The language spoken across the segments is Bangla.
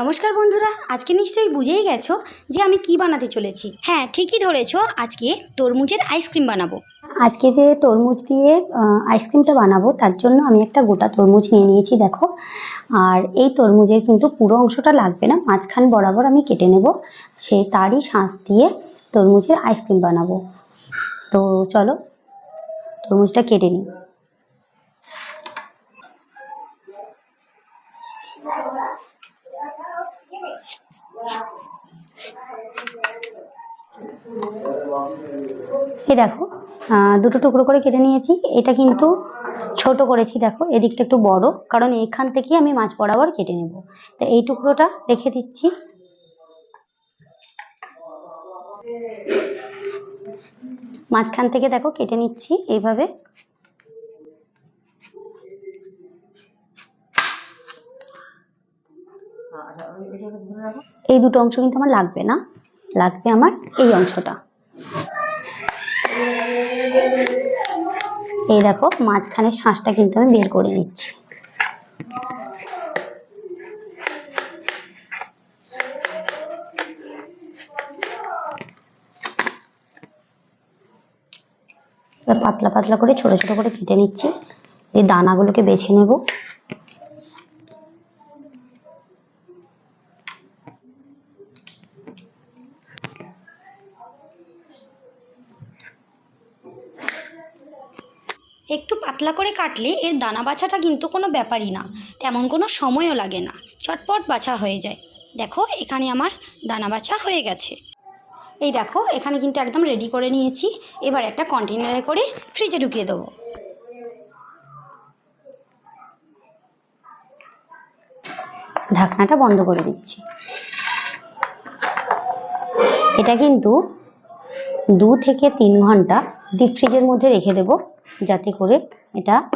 নমস্কার বন্ধুরা, আজকে নিশ্চয়ই বুঝেই গেছো যে আমি কি বানাতে চলেছি। হ্যাঁ ঠিকই ধরেছো, আজকে তরমুজের আইসক্রিম বানাবো। আজকে যে তরমুজ দিয়ে আইসক্রিমটা বানাবো, তার জন্য আমি একটা গোটা তরমুজ নিয়ে নিয়েছি, দেখো। আর এই তরমুজের কিন্তু পুরো অংশটা লাগবে না, মাঝখান বরাবর আমি কেটে নেব। সে তারই শাঁস দিয়ে তরমুজের আইসক্রিম বানাবো। তো চলো, তরমুজটা কেটে নিই। এই দেখো দুটো টুকরো করে কেটে নিয়েছি। এটা কিন্তু ছোট করেছি, দেখো। এদিকটা একটু বড়, কারণ এখান থেকে আমি মাছ বরাবর কেটে নেব। তো এই টুকরোটা রেখে দিচ্ছি। মাঝখান থেকে দেখো কেটে নিচ্ছি এইভাবে। এই দুটো অংশ কিন্তু আমার লাগবে না। লাগবে আমার এই অংশটা। এই দেখো, মাঝখানের শাঁসটা কিন্তু আমি বের করে নিচ্ছি। পাতলা পাতলা করে, ছোট ছোট করে কেটে নিচ্ছি। এই দানাগুলোকে বেছে নেব। একটু পাতলা করে কাটলে এর দানা বাছাটা কিন্তু কোনো ব্যাপারই না। তেমন কোনো সময়ও লাগে না। চটপট বাছা হয়ে যায়। দেখো, এখানে আমার দানা বাছা হয়ে গেছে। এই দেখো, এখানে কিন্তু একদম রেডি করে নিয়েছি। এবার একটা কন্টেনারে করে ফ্রিজে ঢুকিয়ে দেবো। ঢাকনাটা বন্ধ করে দিচ্ছি। এটা কিন্তু দু থেকে তিন ঘণ্টা ডিপ ফ্রিজের মধ্যে রেখে দেব। যাতে করে এটা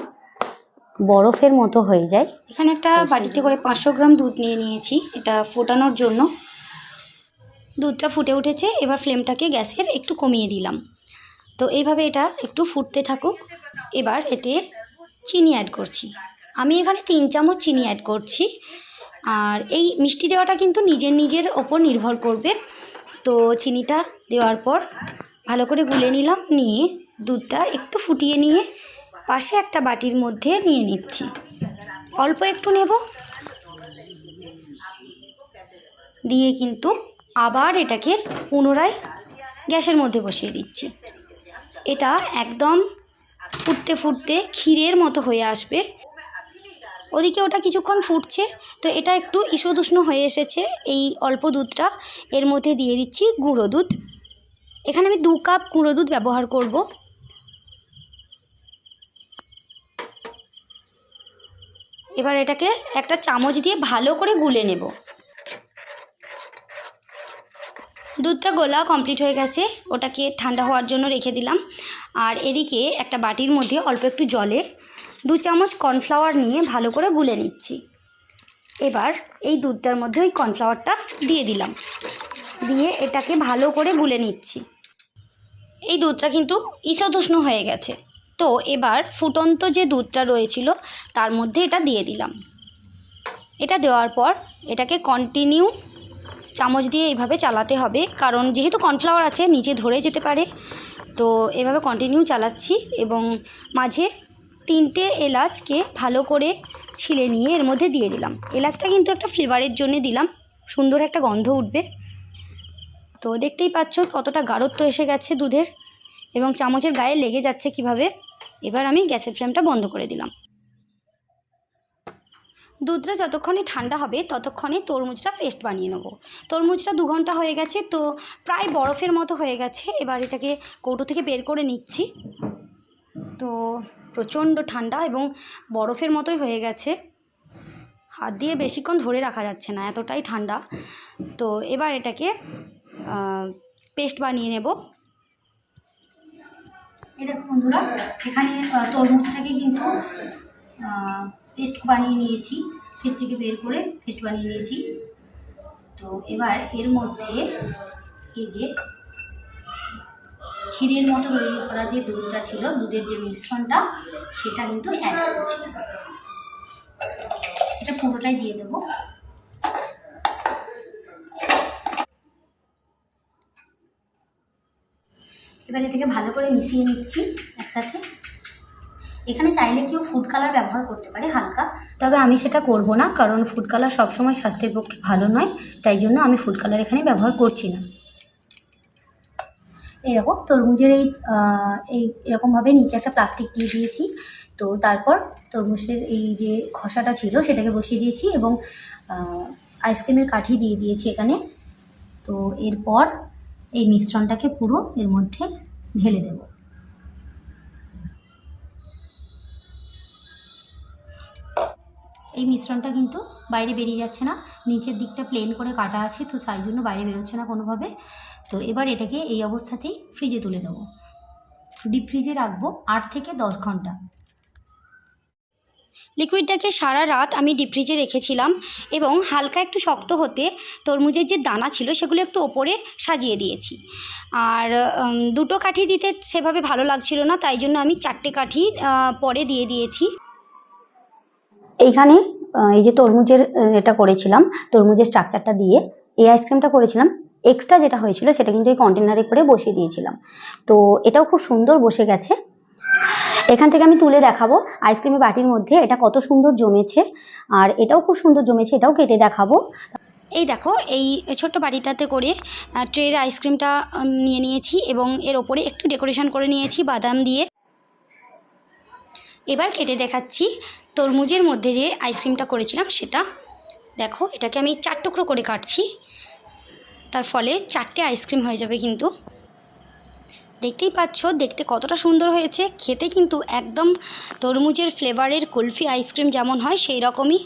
বরফের মতো হয়ে যায়। এখানে একটা বাটিতে করে পাঁচশো গ্রাম দুধ নিয়ে নিয়েছি। এটা ফোটানোর জন্য। দুধটা ফুটে উঠেছে। এবার ফ্লেমটাকে গ্যাসের একটু কমিয়ে দিলাম। তো এইভাবে এটা একটু ফুটতে থাকুক। এবার এতে চিনি অ্যাড করছি। আমি এখানে তিন চামচ চিনি অ্যাড করছি। আর এই মিষ্টি দেওয়াটা কিন্তু নিজের নিজের ওপর নির্ভর করবে। তো চিনিটা দেওয়ার পর ভালো করে গুলে নিলাম। নিয়ে দুধটা একটু ফুটিয়ে নিয়ে পাশে একটা বাটির মধ্যে নিয়ে নিচ্ছি। অল্প একটু নেব। দিয়ে কিন্তু আবার এটাকে পুনরায় গ্যাসের মধ্যে বসিয়ে দিচ্ছি। এটা একদম ফুটতে ফুটতে ক্ষীরের মতো হয়ে আসবে। ওদিকে ওটা কিছুক্ষণ ফুটছে। তো এটা একটু ঈষদুষ্ণ হয়ে এসেছে। এই অল্প দুধটা এর মধ্যে দিয়ে দিচ্ছি গুঁড়ো দুধ। এখানে আমি দু কাপ গুঁড়ো দুধ ব্যবহার করব। এবার এটাকে একটা চামচ দিয়ে ভালো করে গুলে নেব। দুধটা গোলা কমপ্লিট হয়ে গেছে, ওটাকে ঠান্ডা হওয়ার জন্য রেখে দিলাম। আর এদিকে একটা বাটির মধ্যে অল্প একটু জলে দু চামচ কর্নফ্লাওয়ার নিয়ে ভালো করে গুলে নিচ্ছি। এবার এই দুধটার মধ্যে ওই কর্নফ্লাওয়ারটা দিয়ে দিলাম। দিয়ে এটাকে ভালো করে গুলে নিচ্ছি। এই দুধটা কিন্তু ঈষদুষ্ণ হয়ে গেছে। তো এবার ফুটন্ত যে দুধটা রয়েছিল, তার মধ্যে এটা দিয়ে দিলাম। এটা দেওয়ার পর এটাকে কন্টিনিউ চামচ দিয়ে এইভাবে চালাতে হবে, কারণ যেহেতু কর্নফ্লাওয়ার আছে, নিচে ধরে যেতে পারে। তো এভাবে কন্টিনিউ চালাচ্ছি এবং মাঝে তিনটে এলাচকে ভালো করে ছিলে নিয়ে এর মধ্যে দিয়ে দিলাম। এলাচটা কিন্তু একটা ফ্লেভারের জন্য দিলাম, সুন্দর একটা গন্ধ উঠবে। তো দেখতেই পাচ্ছ কতটা গাঢ়ত্ব এসে গেছে দুধের, এবং চামচের গায়ে লেগে যাচ্ছে কীভাবে। এবার আমি গ্যাসের ফ্লেমটা বন্ধ করে দিলাম। দুধটা যতক্ষণে ঠান্ডা হবে, ততক্ষণে তরমুজটা পেস্ট বানিয়ে নেব। তরমুজটা দু ঘণ্টা হয়ে গেছে, তো প্রায় বরফের মতো হয়ে গেছে। এবার এটাকে কৌটো থেকে বের করে নিচ্ছি। তো প্রচণ্ড ঠান্ডা এবং বরফের মতোই হয়ে গেছে। হাত দিয়ে বেশিক্ষণ ধরে রাখা যাচ্ছে না, এতটাই ঠান্ডা। তো এবার এটাকে পেস্ট বানিয়ে নেব। এই দেখো বন্ধুরা, এখানে তরমুজটাকে কিন্তু পেস্ট বানিয়ে নিয়েছি ফ্রিজ থেকে বের করে পেস্ট বানিয়ে নিয়েছি। তো এবার এর মধ্যে এই যে ক্ষীরের মতো তৈরি করা যে দুধটা ছিল, দুধের যে মিশ্রণটা, সেটা কিন্তু অ্যাড করছি। এটা পুরোটাই দিয়ে দেবো। এবার এটাকে ভালো করে মিশিয়ে নিচ্ছি একসাথে। এখানে চাইলে কেউ ফুড কালার ব্যবহার করতে পারে হালকা, তবে আমি সেটা করব না, কারণ ফুড কালার সবসময় স্বাস্থ্যের পক্ষে ভালো নয়, তাই জন্য আমি ফুড কালার এখানে ব্যবহার করছি না। এই দেখো, তরমুজের এই এই এরকমভাবে নিচে একটা প্লাস্টিক দিয়ে দিয়েছি, তো তারপর তরমুজের এই যে খসাটা ছিল সেটাকে বসিয়ে দিয়েছি এবং আইসক্রিমের কাঠি দিয়ে দিয়েছি এখানে। তো এরপর এই মিশ্রণটাকে পুরো এর মধ্যে ঢেলে দেব। এই মিশ্রণটা কিন্তু বাইরে বেরিয়ে যাচ্ছে না, নিচের দিকটা প্লেন করে কাটা আছে, তো তাই জন্য বাইরে বেরোচ্ছে না কোনোভাবে। তো এবার এটাকে এই অবস্থাতেই ফ্রিজে তুলে দেবো। ডিপ ফ্রিজে রাখব আট থেকে দশ ঘণ্টা। লিকুইডটাকে সারা রাত আমি ডিপ ফ্রিজে রেখেছিলাম এবং হালকা একটু শক্ত হতে তরমুজের যে দানা ছিল সেগুলো একটু ওপরে সাজিয়ে দিয়েছি। আর দুটো কাঠি দিতে সেভাবে ভালো লাগছিল না, তাই জন্য আমি চারটে কাঠি পরে দিয়ে দিয়েছি। এইখানে এই যে তরমুজের এটা করেছিলাম, তরমুজের স্ট্রাকচারটা দিয়ে, এই আইসক্রিমটা করেছিলাম। এক্সট্রা যেটা হয়েছিল সেটা কিন্তু এই কন্টেনারে করে বসিয়ে দিয়েছিলাম। তো এটাও খুব সুন্দর বসে গেছে। এখান থেকে আমি তুলে দেখাবো আইসক্রিমের বাটির মধ্যে এটা কত সুন্দর জমেছে আর এটাও খুব সুন্দর জমেছে, এটাও কেটে দেখাবো। এই দেখো, এই ছোট্ট বাটিটাতে করে ট্রের আইসক্রিমটা নিয়ে নিয়েছি এবং এর ওপরে একটু ডেকোরেশন করে নিয়েছি বাদাম দিয়ে। এবার কেটে দেখাচ্ছি তরমুজের মধ্যে যে আইসক্রিমটা করেছিলাম সেটা। দেখো, এটাকে আমি চার টুকরো করে কাটছি। তার ফলে চারটে আইসক্রিম হয়ে যাবে কিন্তু। দেখতেই পাচ্ছ, দেখতে কতটা সুন্দর হয়েছে। খেতে কিন্তু একদম তরমুজের ফ্লেভারের কুলফি আইসক্রিম যেমন হয় সেই রকমই